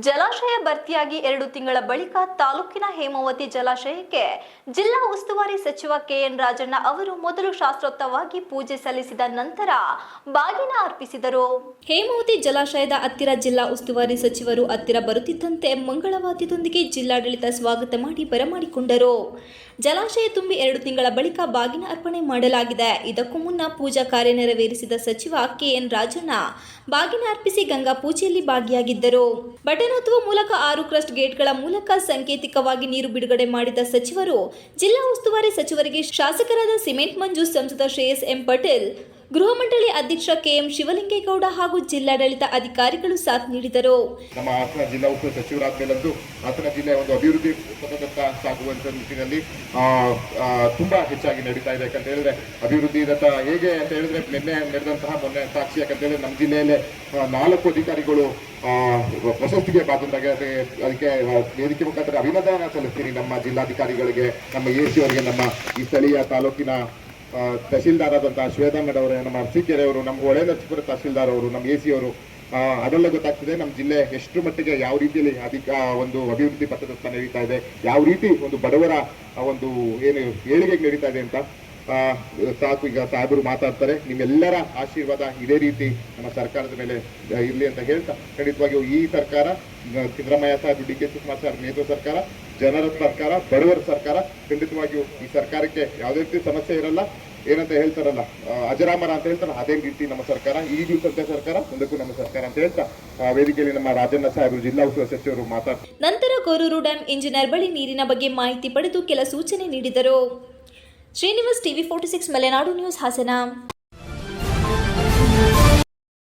ಜಲಾಶಯ ಭರ್ತಿಯಾಗಿ ಎರಡು ತಿಂಗಳ ಬಳಿಕ ತಾಲೂಕಿನ ಹೇಮಾವತಿ ಜಲಾಶಯಕ್ಕೆ ಜಿಲ್ಲಾ ಉಸ್ತುವಾರಿ ಸಚಿವ ಕೆಎನ್ ರಾಜಣ್ಣ ಅವರು ಮೊದಲು ಶಾಸ್ತ್ರೋಕ್ತವಾಗಿ ಪೂಜೆ ಸಲ್ಲಿಸಿದ ನಂತರ ಬಾಗಿನ ಅರ್ಪಿಸಿದರು. ಹೇಮಾವತಿ ಜಲಾಶಯದ ಹತ್ತಿರ ಜಿಲ್ಲಾ ಉಸ್ತುವಾರಿ ಸಚಿವರು ಹತ್ತಿರ ಬರುತ್ತಿದ್ದಂತೆ ಮಂಗಳವಾದ್ಯದೊಂದಿಗೆ ಜಿಲ್ಲಾಡಳಿತ ಸ್ವಾಗತ ಮಾಡಿ ಬರಮಾಡಿಕೊಂಡರು. ಜಲಾಶಯ ತುಂಬಿ ಎರಡು ತಿಂಗಳ ಬಳಿಕ ಬಾಗಿನ ಅರ್ಪಣೆ ಮಾಡಲಾಗಿದೆ. ಇದಕ್ಕೂ ಮುನ್ನ ಪೂಜಾ ಕಾರ್ಯ ನೆರವೇರಿಸಿದ ಸಚಿವ ಕೆಎನ್ ರಾಜಣ್ಣ ಬಾಗಿನ ಅರ್ಪಿಸಿ ಗಂಗಾ ಪೂಜೆಯಲ್ಲಿ ಭಾಗಿಯಾಗಿದ್ದರು. ಬಟನೋತ್ಸವ ಮೂಲಕ ಆರು ಕ್ರಸ್ಟ್ ಗೇಟ್ಗಳ ಮೂಲಕ ಸಾಂಕೇತಿಕವಾಗಿ ನೀರು ಬಿಡುಗಡೆ ಮಾಡಿದ ಸಚಿವರು, ಜಿಲ್ಲಾ ಉಸ್ತುವಾರಿ ಸಚಿವರಿಗೆ ಶಾಸಕರಾದ ಸಿಮೆಂಟ್ ಮಂಜು ಸಂಸದ ಶ್ರೇಯಸ್ ಎಂ ಪಟೇಲ್ ಗೃಹ ಮಂಡಳಿ ಅಧ್ಯಕ್ಷ ಕೆಎಂ ಶಿವಲಿಂಗೇಗೌಡ ಹಾಗೂ ಜಿಲ್ಲಾಡಳಿತ ಅಧಿಕಾರಿಗಳು ಸಾಥ್ ನೀಡಿದರು. ನಮ್ಮ ಹಾಸನ ಜಿಲ್ಲಾ ಉಪ ಸಚಿವರಾದ ಮೇಲಂದು ಹಾಸನ ಜಿಲ್ಲೆ ಒಂದು ಅಭಿವೃದ್ಧಿ ಪಥದತ್ತ ಸಾಗುವಂತ ನಿಟ್ಟಿನಲ್ಲಿ ತುಂಬಾ ಹೆಚ್ಚಾಗಿ ನಡೀತಾ ಇದೆ ಯಾಕಂತ ಹೇಳಿದ್ರೆ, ಅಭಿವೃದ್ಧಿ ದತ್ತ ಹೇಗೆ ಅಂತ ಹೇಳಿದ್ರೆ, ನಿನ್ನೆ ನಡೆದಂತಹ ಮೊನ್ನೆ ಸಾಕ್ಷಿ ಯಾಕಂತ ಹೇಳಿದ್ರೆ, ನಮ್ಮ ಜಿಲ್ಲೆಯಲ್ಲೇ ನಾಲ್ಕು ಅಧಿಕಾರಿಗಳು ಪ್ರಶಸ್ತಿಗೆ ಅದೇ, ಅದಕ್ಕೆ ವೇದಿಕೆ ಮುಖಾಂತರ ಅಭಿನಂದನೆ ಸಲ್ಲಿಸ್ತೀನಿ ನಮ್ಮ ಜಿಲ್ಲಾಧಿಕಾರಿಗಳಿಗೆ, ನಮ್ಮ ಎ ಸಿ ಅವರಿಗೆ, ನಮ್ಮ ಈ ಸ್ಥಳೀಯ ತಾಲೂಕಿನ ಆ, ತಹಶೀಲ್ದಾರ್ ಆದಂತಹ ಶ್ವೇತಾ ಮೇಡಮ್ ಅವರು ನಮ್ಮ ಕೆರೆ ಅವರು ನಮ್ಮ ಒಳೆ ನರಸೀಪುರ ತಹಶೀಲ್ದಾರ್ ಅವರು ನಮ್ಮ ಎ ಸಿ ಅವರು ಆ, ಗೊತ್ತಾಗ್ತಿದೆ. ನಮ್ಮ ಜಿಲ್ಲೆ ಎಷ್ಟು ಮಟ್ಟಿಗೆ ಯಾವ ರೀತಿಯಲ್ಲಿ ಅಧಿಕ ಒಂದು ಅಭಿವೃದ್ಧಿ ಪಥದತ್ತ ನಡೀತಾ ಇದೆ ಯಾವ ರೀತಿ ಒಂದು ಬಡವರ ಒಂದು ಏನು ಏಳಿಗೆಗೆ ನಡೀತಾ ಇದೆ ಅಂತ ಸಾಕು ಈಗ ಸಾಹೇಬರು ಮಾತಾಡ್ತಾರೆ. ನಿಮ್ಮೆಲ್ಲರ ಆಶೀರ್ವಾದ ಇದೇ ರೀತಿ ನಮ್ಮ ಸರ್ಕಾರದ ಮೇಲೆ ಇರಲಿ ಅಂತ ಹೇಳ್ತಾ ಖಂಡಿತವಾಗಿಯೂ ಈ ಸರ್ಕಾರ Siddaramaiah Saheb D K Shivakumar sir ನೇತೃತ್ವ ಸರ್ಕಾರ ಜನರ ಸರ್ಕಾರ, ಬಡವರ ಸರ್ಕಾರ, ಖಂಡಿತವಾಗಿಯೂ ಈ ಸರ್ಕಾರಕ್ಕೆ ಯಾವುದೇ ರೀತಿ ಸಮಸ್ಯೆ ಇರಲ್ಲ. ಏನಂತ ಹೇಳ್ತಾರಲ್ಲ ಅಜರಾಮರ ಅಂತ ಹೇಳ್ತಾರಲ್ಲ, ಅದೇ ರೀತಿ ನಮ್ಮ ಸರ್ಕಾರ, ಈ ದಿವಸದ ಸರ್ಕಾರ, ಮುಂದಕ್ಕೂ ನಮ್ಮ ಸರ್ಕಾರ ಅಂತ ಹೇಳ್ತಾ ವೇದಿಕೆಯಲ್ಲಿ ನಮ್ಮ ರಾಜಣ್ಣ ಸಾಹೇಬರು, ಜಿಲ್ಲಾ ಉಸ್ತುವಾರಿ ಸಚಿವರು ಮಾತಾಡ್ತಾರೆ ನಂತರ ಕೋರೂರು ಡ್ಯಾಂ ಇಂಜಿನಿಯರ್ ಬಳಿ ನೀರಿನ ಬಗ್ಗೆ ಮಾಹಿತಿ ಪಡೆದು ಕೆಲ ಸೂಚನೆ ನೀಡಿದರು. Srinivas TV forty six, Malenadu news, Hassan.